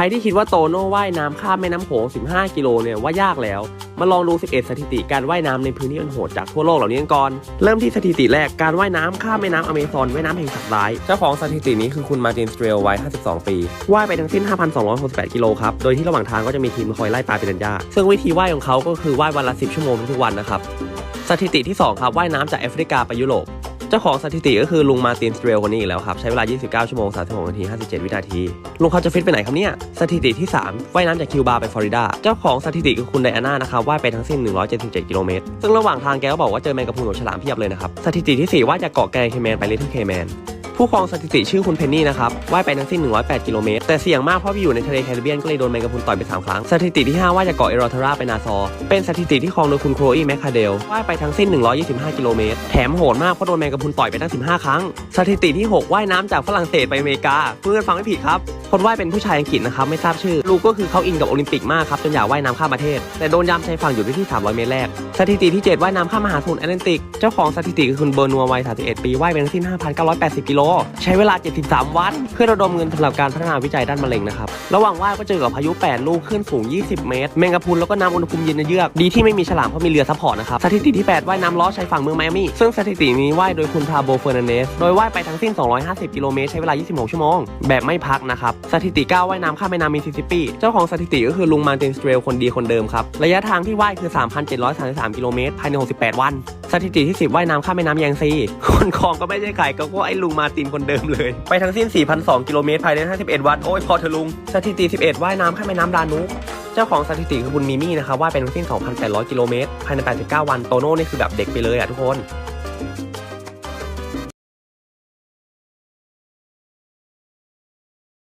รที่คิดว่าโตโน่ว่ายน้ำข้ามแม่น้ำโขง 15 กิโลเนี่ยว่ายากแล้ว มาลองดู 11 สถิติการว่ายน้ำในพื้นที่อันโหดจากทั่วโลกเหล่านี้กันก่อน เริ่มที่สถิติแรกการว่ายน้ำข้ามแม่น้ำอเมซอนว่ายน้ำแห่งสัตว์ร้าย เจ้าของสถิตินี้คือคุณมาร์ตินสเตรลวัย 52 ปี ว่ายไปทั้งสิ้น 5,268 กิโลครับ โดยที่ระหว่างทางก็จะมีทีมคอยไล่ปลาเป็นญาซึ่งวิธีว่ายของเขาก็คือว่ายวันละ 10 ชั่วโมงทุกวันนะครับสถิติที่ 2 ครับว่ายน้ำจากแอฟริกาไปยุโรป เจ้าของสถิติก็คือลุงมาตินสเตรลคนนี้อีกแล้วครับ ใช้เวลา 29 ชั่วโมง 36 นาที 57 วินาที ลุงเขาจะฟิตไปไหนครับเนี่ย สถิติที่ 3 ว่ายน้ำจากคิวบาไปฟลอริดา เจ้าของสถิติคือคุณไดอาน่านะครับว่ายไปทั้งสิ้น 177 กิโลเมตร ซึ่งระหว่างทางแกก็บอกว่าเจอแมงกะพรุนกับฉลามเพียบเลยนะครับ สถิติที่ 4 ว่ายจากเกาะแกรนด์เคแมนไปลิทเทิลเคแมน ผู้ครองสถิติชื่อคุณเพนนี่นะครับว่ายไปทั้งสิ้น 108 กิโลเมตร แต่เสี่ยงมากเพราะไปอยู่ในทะเลแคริบเบียนก็เลยโดนแมงกะพรุนต่อยไป 3 ครั้ง สถิติที่ 5 ว่าจากเกาะเอรอทาราไปนาซอ เป็นสถิติที่ครองโดยคุณโคลอีแมคคาเดลว่ายไปทั้งสิ้น 125 กิโลเมตร แถมโหดมากเพราะโดนแมงกะพรุนต่อยไปตั้ง 15 ครั้ง สถิติที่ 6 ว่ายน้ำจากฝรั่งเศสไปอเมริกาเพื่อนฟังไม่ผิดครับ คนว่ายเป็นผู้ชายอังกฤษนะครับไม่ทราบชื่อ ลูกก็คือเขาอินกับโอลิมปิกมากครับจนอยากว่ายน้ำข้ามประเทศ แต่โดนยามชายฝั่งอยู่ที่ 300 เมตรแรก สถิติที่ 7 ว่ายน้ำข้ามมหาสมุทรแอตแลนติก เจ้าของสถิติคือคุณเบอร์นัววัย 31 ปีว่ายไปทั้งสิ้น 5,980 กิโลใช้เวลา 73 วัน เพื่อระดมเงินสำหรับการพัฒนาวิจัยด้านมะเร็งนะครับ ระหว่างว่ายก็เจอกับพายุ 8 ลูกขึ้นสูง 20 เมตร แมงกะพรุนแล้วก็น้ำอุณหภูมิเย็นเยือก ดีที่ไม่มีฉลามเพราะมีเรือซัพพอร์ตนะครับ สถิติที่ 8 ว่ายน้ำล้อชายฝั่งเมืองไมอามี่ ซึ่งสถิตินี้ว่ายโดยคุณพาโบเฟอร์นันเดส โดยว่ายไปทั้งสิ้น 250 กิโลเมตรใช้เวลา 26 ชั่วโมง แบบไม่พักนะครับ สถิติ 9 ว่ายน้ำข้ามแม่น้ำมิสซิสซิปปีเจ้าของสถิติก็คือลุงมาร์ตินสเตรลคนดีคนเดิมครับ ระยะทางที่ว่ายคือ 3,733 กิโลเมตรภายใน 68 วัน สถิติที่ 10ว่ายน้ำข้ามแม่น้ำแยงซี คนคลองก็ไม่ใช่ใครก็ว่าไอ้ลุงมาตินคนเดิมเลย ไปทั้งสิ้น4,002กิโลเมตรภายใน 51 วัน โอ้ยพอเธอลุง สถิติ 11ว่ายน้ำข้ามแม่น้ำดานุเจ้าของสถิติคือบุญมีมี่นะครับว่ายไปทั้งสิ้น 2,800 กิโลเมตร ภายใน 89 วัน โตโน่นี่คือแบบเด็กไปเลยอะทุกคน